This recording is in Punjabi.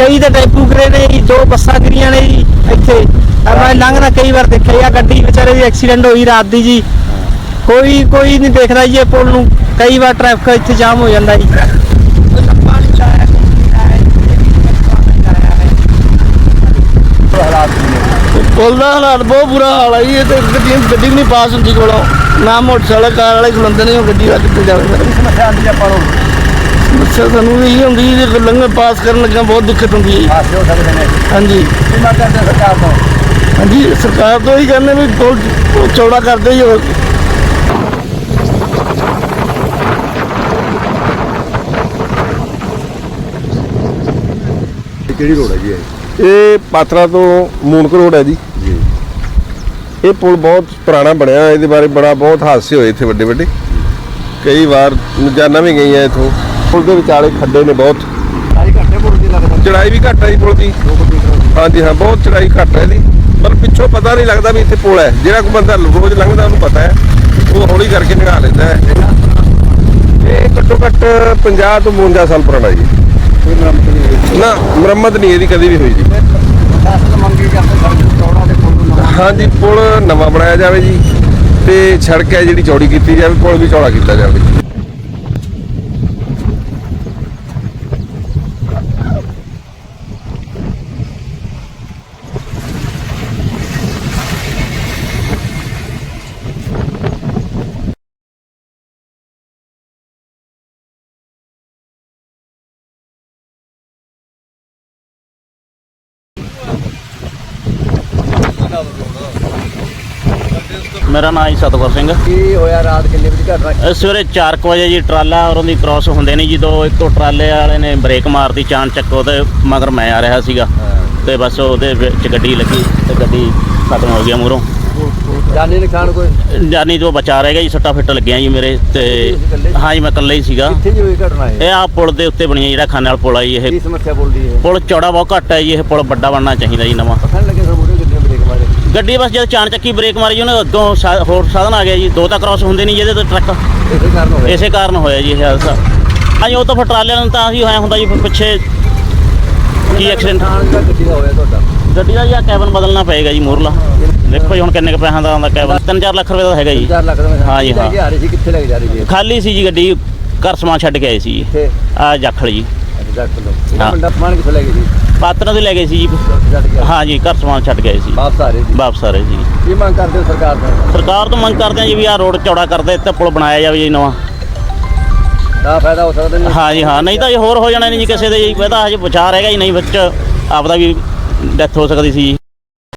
ਕਈ ਤਾਂ ਟੈਂਪੂ ਗਰੇ ਨੇ ਜੀ, ਦੋ ਬੱਸਾਂ ਗਿਰੀਆਂ ਨੇ ਜੀ, ਇੱਥੇ। ਆ ਮੈਂ ਲੰਘਦਾ ਕਈ ਵਾਰ ਦੇਖਿਆ ਆ ਗੱਡੀ ਵਿਚਾਰੇ ਦੀ ਐਕਸੀਡੈਂਟ ਹੋਈ ਰਾਤ ਦੀ ਜੀ। ਕੋਈ ਕੋਈ ਨਹੀਂ ਦੇਖਦਾ ਜੀ ਇਹ ਪੁਲ ਨੂੰ। ਕਈ ਵਾਰ ਟ੍ਰੈਫਿਕ ਇੱਥੇ ਜਾਮ ਹੋ ਜਾਂਦਾ ਜੀ। ਪੁੱਲ ਦਾ ਹਾਲਾਤ ਬਹੁਤ ਬੁਰਾ ਹਾਲ ਹੈ ਜੀ, ਇਹ ਤੇ ਗੱਡੀ ਗੱਡੀ ਵੀ ਨਹੀਂ ਪਾਸ ਹੁੰਦੀ ਕੋਲੋਂ। ਨਾ ਮੋਟਰਸਾਈਕਲ, ਕਾਰ ਵਾਲੇ ਖਲੋਂਦੇ ਨੇ, ਉਹ ਗੱਡੀ ਵੱਲ ਕਿੱਥੇ ਜਾਵੇ। ਸਮੱਸਿਆ ਆਉਂਦੀ ਆਪਾਂ ਨੂੰ ਬੱਚਾ ਸਾਨੂੰ ਵੀ ਇਹ ਹੁੰਦੀ ਜੇ ਲੰਘ ਪਾਸ ਕਰਨ ਲੱਗਾ ਬਹੁਤ ਦਿੱਕਤ ਹੁੰਦੀ ਹੈ ਪਾਸ ਹੋ ਸਕਦੇ ਨੇ। ਹਾਂਜੀ। ਕੀ ਮੰਗ ਕਰਦੇ ਸਰਕਾਰ ਤੋਂ। ਹਾਂਜੀ ਸਰਕਾਰ ਤੋਂ ਹੀ ਕਹਿੰਦੇ ਵੀ ਚੌੜਾ ਕਰਦੇ ਹੀ ਹੋਰ ਕਿਹੜੀ ਰੋਡ ਹੈ ਜੀ ਇਹ? ਇਹ ਪਾਤਰਾ ਤੋਂ ਮੂਨਕ ਰੋਡ ਹੈ ਜੀ। ਜੀ। ਇਹ ਪੁਲ ਬਹੁਤ ਪੁਰਾਣਾ ਬਣਿਆ ਇਹਦੇ ਬਾਰੇ ਬੜਾ ਬਹੁਤ ਹਾਦਸੇ ਹੋਏ ਇੱਥੇ ਵੱਡੇ ਵੱਡੇ ਕਈ ਵਾਰ ਜਾਨਾਂ ਵੀ ਗਈਆਂ ਇਥੋਂ। ਪੁਲ ਦੇ ਵਿਚਾਲੇ ਖੱਡੇ ਨੇ ਬਹੁਤ। ਸਾਰੀ ਘੰਟੇ ਪੁੱਲ ਦੀ ਲੱਗਦਾ ਚੜਾਈ ਵੀ ਘੱਟ ਹੈ ਜੀ ਪੁਲ ਦੀ। ਹਾਂਜੀ, ਹਾਂ, ਬਹੁਤ ਚੜਾਈ ਘੱਟ ਹੈ ਇਹਦੀ। ਪਰ ਪਿੱਛੋਂ ਪਤਾ ਨਹੀਂ ਲੱਗਦਾ ਵੀ ਇੱਥੇ ਪੁਲ ਹੈ। ਜਿਹੜਾ ਕੋਈ ਬੰਦਾ ਰੋਜ਼ ਲੰਘਦਾ, ਉਹਨੂੰ ਪਤਾ ਹੈ। ਉਹ ਹੌਲੀ ਕਰਕੇ ਨਿਗਾਹ ਲੈਂਦਾ ਹੈ। ਇਹ ਘੱਟੋ ਘੱਟ 50 ਤੋਂ 52 ਸਾਲ ਪੁਰਾਣਾ ਜੀ। ਕੋਈ ਨਾ, ਮੁਰੰਮਤ ਨਹੀਂ ਇਹਦੀ ਕਦੀ ਵੀ ਹੋਈ ਜੀ। ਹਾਂਜੀ, ਪੁਲ ਨਵਾਂ ਬਣਾਇਆ ਜਾਵੇ ਜੀ। ਤੇ ਸੜਕ ਹੈ ਜਿਹੜੀ ਚੌੜੀ ਕੀਤੀ ਜਾਵੇ, ਪੁਲ ਵੀ ਚੌੜਾ ਕੀਤਾ ਜਾਵੇ। ਮੇਰਾ ਨਾਮ ਜੀ ਸਤਗੁਰ ਸਿੰਘ। ਕੀ ਹੋਇਆ? ਰਾਤ ਕਿੰਨੇ ਵਜੇ ਘਟਨਾ ਇਹ ਸਵੇਰੇ 4 ਵਜੇ ਜੀ ਟਰਾਲਾ ਔਰ ਉਹਦੀ ਕ੍ਰਾਸ ਹੁੰਦੇ ਨਹੀਂ ਜੀ ਦੋ ਇੱਕੋ ਟਰਾਲੇ ਵਾਲੇ ਨੇ ਬ੍ਰੇਕ ਮਾਰਤੀ ਚਾਨ ਚੱਕ ਉਹਦੇ ਮਗਰ ਮੈਂ ਆ ਰਿਹਾ ਸੀਗਾ। ਤੇ ਬਸ ਉਹਦੇ ਵਿੱਚ ਗੱਡੀ ਲੱਗੀ ਤੇ ਗੱਡੀ ਖਤਮ ਹੋ ਗਿਆ ਮੂਹਰੋਂ। ਜਾਨੀ ਨੁਕਸਾਨ ਕੋਈ? ਜਾਨੀ ਤੋਂ ਬਚਾ ਰਹਿ ਗਿਆ ਜੀ ਸੱਟਾ ਫਿੱਟ ਲੱਗਿਆ ਜੀ ਮੇਰੇ ਤੇ? ਹਾਂ ਜੀ ਮੈਂ ਇਕੱਲਾ ਹੀ ਸੀਗਾ। ਕਿੱਥੇ ਜੀ ਹੋਈ ਘਟਨਾ ਇਹ? ਇਹ ਆ ਪੁਲ ਦੇ ਉੱਤੇ ਬਣੀ ਹੈ ਜਿਹੜਾ ਖਾਨੇ ਵਾਲਾ ਪੁਲ ਆ ਜੀ ਇਹ। ਕੀ ਸਮੱਸਿਆ ਬੋਲਦੀ ਹੈ ਪੁਲ ਚੌੜਾ ਬਹੁਤ ਘੱਟ ਹੈ ਜੀ ਇਹ ਪੁਲ ਵੱਡਾ ਬਣਨਾ ਚਾਹੀਦਾ ਜੀ ਨਵਾਂ। ਪਤਾ ਲੱਗੇ ਸਰ ਮੋੜੇ ਗੱਡੀਆਂ ਬ੍ਰੇਕ ਮਾਰੇ ਗੱਡੀ ਬਸ ਜਦ ਚਾਨ ਚੱਕੀ ਬ੍ਰੇਕ ਮਾਰੀ ਜੀ ਉਹਨੇ ਅੱਗੋਂ ਸਾ- ਹੋਰ ਸਾਧਨ ਆ ਗਿਆ ਜੀ ਦੋ ਤਾਂ ਕ੍ਰਾਸ ਹੁੰਦੇ ਨਹੀਂ ਜਿਹਦੇ ਤੇ ਟਰੱਕ ਇਸੇ ਕਾਰਨ ਹੋਇਆ। ਇਸੇ ਕਾਰਨ ਹੋਇਆ ਜੀ ਇਹ ਹਾਦਸਾ। ਹਾਂਜੀ ਉਹ ਤਾਂ ਫਿਰ ਟਰਾਲਿਆਂ ਨੂੰ ਤਾਂ ਅਸੀਂ ਹੋਇਆ ਹੁੰਦਾ ਜੀ ਫਿਰ ਪਿੱਛੇ ਕੀ ਐਕਸੀਡੈਂਟ ਨੁਕਸਾਨ ਜਿਹੜਾ ਗੱਡੀ ਦਾ ਹੋਇਆ ਤੁਹਾਡਾ? ਗੱਡੀ ਦਾ ਜੀ ਆਹ ਕੈਬਨ ਬਦਲਣਾ ਪਏਗਾ ਜੀ ਮੂਰਲਾ। ਦੇਖੋ ਜੀ ਹੁਣ ਕਿੰਨੇ ਕੁ ਪੈਸਿਆਂ ਦਾ ਆਉਂਦਾ ਕੈਬਨ 3-4 ਲੱਖ ਰੁਪਏ ਦਾ ਹੈਗਾ ਜੀ। 4 ਲੱਖ ਦਾ ਹਾਂ ਜੀ, ਲੈ ਕੇ ਹਾਂ। ਆ ਰਹੀ ਸੀ ਕਿੱਥੇ ਲੈ ਕੇ ਜਾ ਰਹੀ ਸੀ? ਖਾਲੀ ਸੀ ਜੀ ਗੱਡੀ ਘਰ ਸਮਾਨ ਛੱਡ ਕੇ ਆਏ ਸੀ ਜੀ। ਕਿੱਥੇ? ਆ ਜਾਖਲ ਜੀ। ਅੱਛਾ ਡਾਕਟਰ ਲੋ ਇਹ ਹਾਂ। ਮੁੰਡਾ ਸਮਾਨ ਕਿੱਥੇ ਲੈ ਗਈ ਸੀ ਪਾਤਰਾਂ ਤੋਂ ਲੈ ਗਏ ਸੀ ਜੀ। ਛੱਡ ਗਿਆ ਹਾਂ ਜੀ ਘਰ ਸਮਾਨ ਛੱਡ ਗਏ ਸੀ। ਵਾਪਸ ਆ ਰਹੇ ਸੀ। ਵਾਪਸ ਆ ਰਹੇ ਸੀ। ਕੀ ਮੰਗ ਕਰਦੇ ਹੋ ਸਰਕਾਰ ਤੋਂ? ਸਰਕਾਰ ਤੋਂ ਮੰਗ ਕਰਦੇ ਆ ਜੀ ਵੀ ਆਹ ਰੋਡ ਚੌੜਾ ਕਰਦੇ ਤੇ ਪੁਲ ਬਣਾਇਆ ਜਾਵੇ ਜੀ ਨਵਾਂ। ਦਾ ਫਾਇਦਾ ਹੋ ਸਕਦਾ ਨਹੀਂ ਹਾਂ ਜੀ ਹਾਂ। ਨਹੀਂ ਤਾਂ ਇਹ ਹੋਰ ਹੋ ਜਾਣਾ ਨਹੀਂ ਜੀ ਕਿਸੇ ਦੇ ਜੀ। ਇਹਦਾ ਹਜੇ ਵਿਚਾਰ ਹੈਗਾ ਜੀ ਨਹੀਂ ਵਿੱਚ ਆਪਦਾ ਵੀ ਡੈਥ ਹੋ ਸਕਦੀ ਸੀ ਜੀ।